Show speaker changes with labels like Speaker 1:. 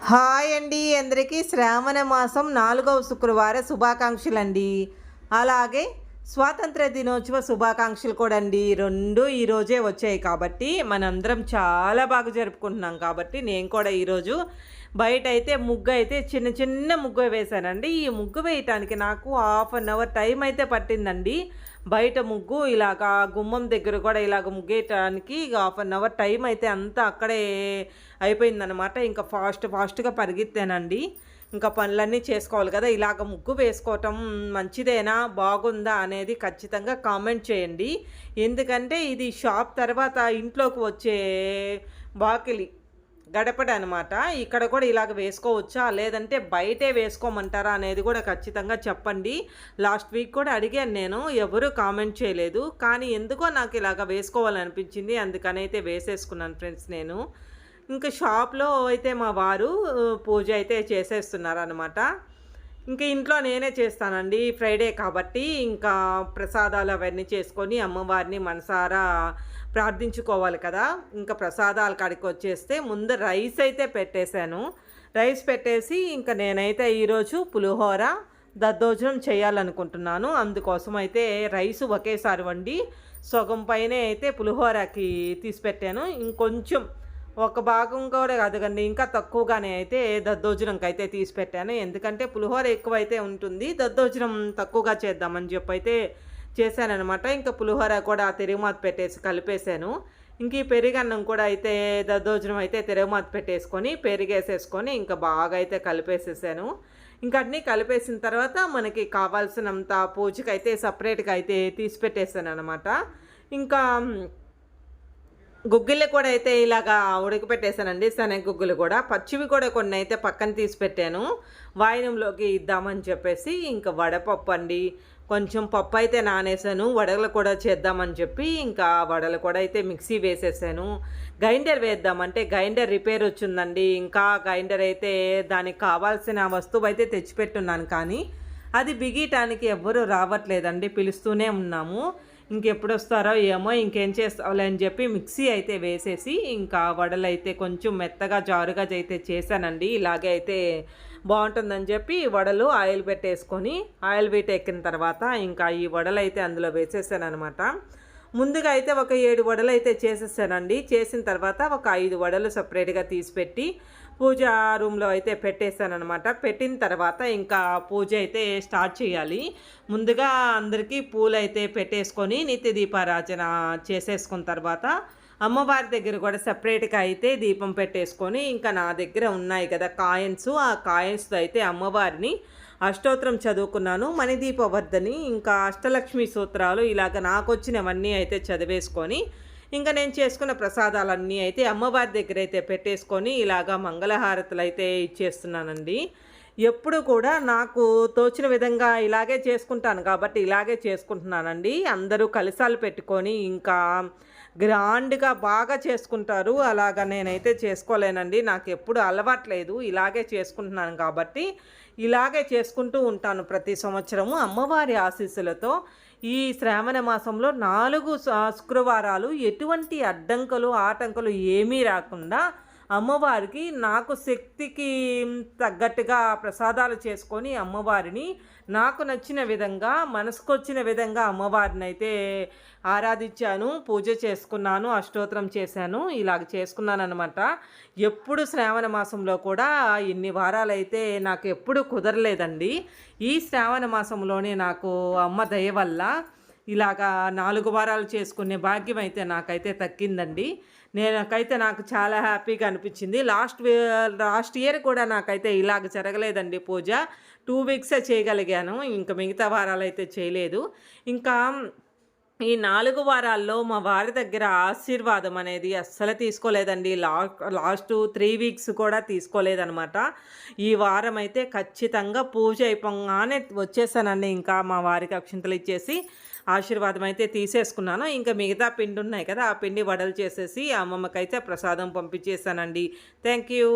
Speaker 1: Hi అండి. అందరికీ శ్రావణ మాసం నాలుగవ శుక్రవార శుభాకాంక్షలు అండి అలాగే స్వాతంత్ర దినోత్సవ శుభాకాంక్షలు కూడా అండి రెండు ఈరోజే వచ్చాయి కాబట్టి మనందరం చాలా బాగా జరుపుకుంటున్నాం కాబట్టి నేను కూడా ఈరోజు బయట అయితే ముగ్గు అయితే చిన్న చిన్న ముగ్గు వేశానండి. ఈ ముగ్గు వేయటానికి నాకు హాఫ్ అన్ అవర్ టైం అయితే పట్టిందండి. బయట ముగ్గు ఇలాగా గుమ్మం దగ్గర కూడా ఇలాగ ముగ్గేయటానికి హాఫ్ అన్ అవర్ టైం అయితే అంతా అక్కడే అయిపోయిందనమాట ఇంకా ఫాస్ట్ ఫాస్ట్గా పరిగెత్తానండి. ఇంకా పనులన్నీ చేసుకోవాలి కదా. ఇలాగ ముగ్గు వేసుకోవటం మంచిదేనా? బాగుందా? అనేది ఖచ్చితంగా కామెంట్ చేయండి. ఎందుకంటే ఇది షాప్ తర్వాత ఇంట్లోకి వచ్చే బాకిలి గడపడ అనమాట ఇక్కడ కూడా ఇలాగ వేసుకోవచ్చా? లేదంటే బయటే వేసుకోమంటారా? అనేది కూడా ఖచ్చితంగా చెప్పండి. లాస్ట్ వీక్ కూడా అడిగాను నేను. ఎవరు కామెంట్ చేయలేదు. కానీ ఎందుకో నాకు ఇలాగ వేసుకోవాలనిపించింది. అందుకనైతే వేసేసుకున్నాను ఫ్రెండ్స్ నేను. ఇంకా షాప్లో అయితే మా వారు పూజ అయితే చేసేస్తున్నారు అనమాట ఇంకా ఇంట్లో నేనే చేస్తానండి ఫ్రైడే కాబట్టి ఇంకా ప్రసాదాలు అవన్నీ చేసుకొని అమ్మవారిని మనసారా ప్రార్థించుకోవాలి కదా. ఇంకా ప్రసాదాల కాడికి వచ్చేస్తే ముందు రైస్ అయితే పెట్టేశాను. రైస్ పెట్టేసి ఇంకా నేనైతే ఈరోజు పులిహోర దద్దోజనం చేయాలనుకుంటున్నాను. అందుకోసం అయితే రైస్ ఒకేసారి వండి సగం పైనే అయితే పులిహోరకి తీసి పెట్టాను. ఇంకొంచెం ఒక భాగం కూడా కాదు కానీ ఇంకా తక్కువగానే అయితే దద్దోజనంకి అయితే తీసి పెట్టాను ఎందుకంటే పులిహోర ఎక్కువైతే ఉంటుంది దద్దోజనం తక్కువగా చేద్దామని చెప్పి అయితే చేశానమాట ఇంకా పులిహోర కూడా తిరుగుమాత పెట్టేసి కలిపేశాను. ఇంక ఈ పెరుగన్నం కూడా అయితే దద్దోజనం అయితే తిరుగుమాత పెట్టేసుకొని పెరిగేసేసుకొని ఇంకా బాగా అయితే కలిపేసేసాను. ఇంకా అన్నీ కలిపేసిన తర్వాత మనకి కావాల్సినంత పూజకి అయితే సపరేట్గా అయితే తీసి పెట్టేశాను అనమాట ఇంకా గుగ్గిళ్ళు కూడా అయితే ఇలాగా ఉడకపెట్టేశానండి శనగ గుగ్గులు కూడా. పచ్చివి కూడా కొన్ని అయితే పక్కన తీసి పెట్టాను. వాయినంలోకి ఇద్దామని చెప్పేసి ఇంకా వడపప్పు అండి. కొంచెం పప్పు అయితే నానేసాను. వడలు కూడా చేద్దామని చెప్పి ఇంకా వడలు కూడా అయితే మిక్సీ వేసేసాను. గ్రైండర్ వేద్దామంటే గ్రైండర్ రిపేర్ వచ్చిందండి. ఇంకా గ్రైండర్ అయితే దానికి కావాల్సిన వస్తువు అయితే తెచ్చిపెట్టున్నాను కానీ అది బిగీయటానికి ఎవ్వరూ రావట్లేదండి. పిలుస్తూనే ఉన్నాము. ఇంకెప్పుడు వస్తారో ఏమో ఇంకేం చేస్తావులే అని చెప్పి మిక్సీ అయితే వేసేసి ఇంకా వడలు అయితే కొంచెం మెత్తగా జారుగా అయితే చేశానండి. ఇలాగే అయితే బాగుంటుందని చెప్పి వడలు ఆయిల్ పెట్టేసుకొని ఆయిల్ పెట్టెక్కిన ఎక్కిన తర్వాత ఇంకా ఈ వడలు అయితే అందులో వేసేసాను అనమాట ముందుగా అయితే ఒక ఏడు వడలు అయితే చేసేసానండి. చేసిన తర్వాత ఒక ఐదు వడలు సపరేట్గా తీసిపెట్టి పూజ రూమ్లో అయితే పెట్టేశానమాట పెట్టిన తర్వాత ఇంకా పూజ అయితే స్టార్ట్ చేయాలి. ముందుగా అందరికీ పూలు అయితే పెట్టేసుకొని నిత్య దీపారాజన చేసేసుకున్న తర్వాత అమ్మవారి దగ్గర కూడా సపరేట్గా అయితే దీపం పెట్టేసుకొని ఇంకా నా దగ్గర ఉన్నాయి కదా కాయిన్స్. ఆ కాయిన్స్తో అయితే అమ్మవారిని అష్టోత్తరం చదువుకున్నాను మణిదీపవర్ధని ఇంకా అష్టలక్ష్మి సూత్రాలు ఇలాగ నాకు వచ్చినవన్నీ అయితే చదివేసుకొని ఇంకా నేను చేసుకున్న ప్రసాదాలన్నీ అయితే అమ్మవారి దగ్గర అయితే పెట్టేసుకొని ఇలాగా మంగళహారతులు అయితే ఇచ్చేస్తున్నానండి. ఎప్పుడు కూడా నాకు తోచిన విధంగా ఇలాగే చేసుకుంటాను కాబట్టి ఇలాగే చేసుకుంటున్నానండి. అందరూ కలిసాలు పెట్టుకొని ఇంకా గ్రాండ్గా బాగా చేసుకుంటారు. అలాగా నేనైతే చేసుకోలేనండి. నాకు ఎప్పుడు అలవాట్లేదు. ఇలాగే చేసుకుంటున్నాను కాబట్టి ఇలాగే చేసుకుంటూ ఉంటాను ప్రతి సంవత్సరము. అమ్మవారి ఆశీస్సులతో ఈ శ్రావణ మాసంలో నాలుగు శుక్రవారాలు ఎటువంటి అడ్డంకులు ఆటంకులు ఏమీ రాకుండా అమ్మవారికి నాకు శక్తికి తగ్గట్టుగా ప్రసాదాలు చేసుకొని అమ్మవారిని నాకు నచ్చిన విధంగా మనసుకొచ్చిన విధంగా అమ్మవారిని అయితే ఆరాధించాను పూజ చేసుకున్నాను అష్టోత్తరం చేశాను ఇలాగ చేసుకున్నాను అనమాట ఎప్పుడు శ్రావణ మాసంలో కూడా ఇన్ని వారాలైతే నాకు ఎప్పుడు కుదరలేదండి. ఈ శ్రావణ మాసంలోనే నాకు అమ్మ దయ వల్ల ఇలాగా నాలుగు వారాలు చేసుకునే భాగ్యం అయితే నాకైతే తక్కిందండి నేనకైతే నాకు చాలా హ్యాపీగా అనిపించింది. లాస్ట్ లాస్ట్ ఇయర్ కూడా నాకైతే ఇలాగ జరగలేదండి పూజ. టూ వీక్సే చేయగలిగాను. ఇంకా మిగతా వారాలు అయితే చేయలేదు. ఇంకా ఈ నాలుగు వారాల్లో మా వారి దగ్గర ఆశీర్వాదం అనేది అస్సలు తీసుకోలేదండి. లా లాస్ట్ త్రీ వీక్స్ కూడా తీసుకోలేదనమాట ఈ వారం అయితే ఖచ్చితంగా పూజ అయిపోగానే వచ్చేసానండి. ఇంకా మా వారికి అక్షింతలు ఇచ్చేసి ఆశీర్వాదం అయితే తీసేసుకున్నాను. ఇంకా మిగతా పిండి ఉన్నాయి కదా ఆ పిండి వడలు చేసేసి అమ్మమ్మకైతే ప్రసాదం పంపించేసానండి. Thank you.